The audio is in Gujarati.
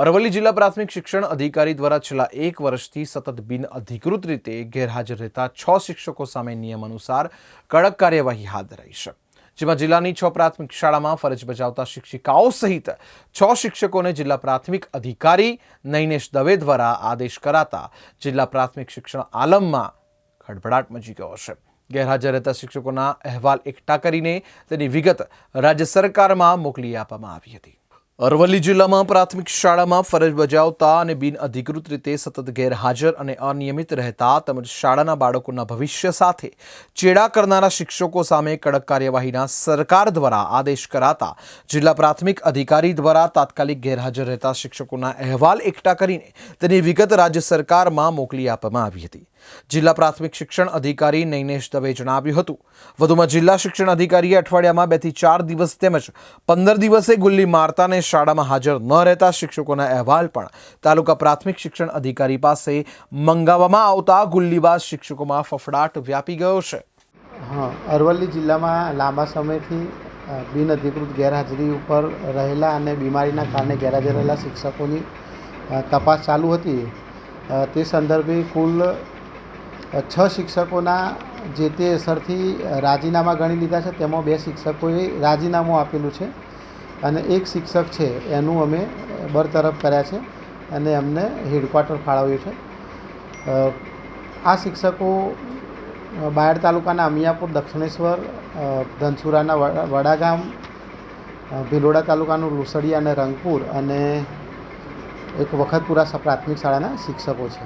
અરવલ્લી જિલ્લા પ્રાથમિક શિક્ષણ અધિકારી દ્વારા છેલ્લા એક વર્ષથી સતત બિન અધિકૃત રીતે ગેરહાજર રહેતા છ શિક્ષકો સામે નિયમ અનુસાર કડક કાર્યવાહી હાથ ધરાઈ છે. જેમાં જિલ્લાની છ પ્રાથમિક શાળામાં ફરજ બજાવતા શિક્ષિકાઓ સહિત છ શિક્ષકોને જિલ્લા પ્રાથમિક અધિકારી નૈનેશ દવે દ્વારા આદેશ કરાતા જિલ્લા પ્રાથમિક શિક્ષણ આલમમાં ખડભડાટ મચી ગયો છે. ગેરહાજર રહેતા શિક્ષકોના અહેવાલ એકઠા કરીને તેની વિગત રાજ્ય સરકારમાં મોકલી આપવામાં આવી હતી. અરવલ્લી જિલ્લામાં પ્રાથમિક શાળામાં ફરજ બજાવતા અને બિન અધિકૃત રીતે સતત ગેરહાજર અને અનિયમિત રહેતા તેમજ શાળાના બાળકોના ભવિષ્ય સાથે ચેડા કરનારા શિક્ષકો સામે કડક કાર્યવાહીના સરકાર દ્વારા આદેશ કરાતા જિલ્લા પ્રાથમિક અધિકારી દ્વારા તાત્કાલિક ગેરહાજર રહેતા શિક્ષકોના અહેવાલ એકઠા કરીને તેની વિગત રાજ્ય સરકારમાં મોકલી આપવામાં આવી હતી. જિલ્લા પ્રાથમિક શિક્ષણ અધિકારી નૈનેશ દવે જણાવ્યું હતું. વધુમાં જિલ્લા શિક્ષણ અધિકારીએ અઠવાડિયામાં બેથી ચાર દિવસ તેમજ પંદર દિવસે ગુલ્લી મારતાને શાળામાં હાજર ન રહેતા શિક્ષકોના અહેવાલ પણ તાલુકા પ્રાથમિક શિક્ષણ અધિકારી પાસે મંગાવવામાં આવતા ગુલ્લીબાજ શિક્ષકોમાં ફફડાટ વ્યાપી ગયો છે. હા, અરવલ્લી જિલ્લામાં લાંબા સમયથી બિન બિનઅધિકૃત ગેરહાજરી ઉપર રહેલા અને બીમારીના કારણે ગેરહાજર રહેલા શિક્ષકોની તપાસ ચાલુ હતી. તે સંદર્ભે કુલ છ શિક્ષકોના જે તે અસરથી રાજીનામા ગણી લીધા છે, તેમાં બે શિક્ષકોએ રાજીનામું આપેલું છે અને એક શિક્ષક છે, એનું અમે બરતરફ કર્યા છે અને અમને હેડક્વાર્ટર ફાળવ્યું છે. આ શિક્ષકો બાયડ તાલુકાના અમિયાપુર, દક્ષિણેશ્વર ધનસુરાના વડાગામ ભિલોડા તાલુકાનું લુસડિયા અને રંગપુર અને એક વખતપુરા પ્રાથમિક શાળાના શિક્ષકો છે.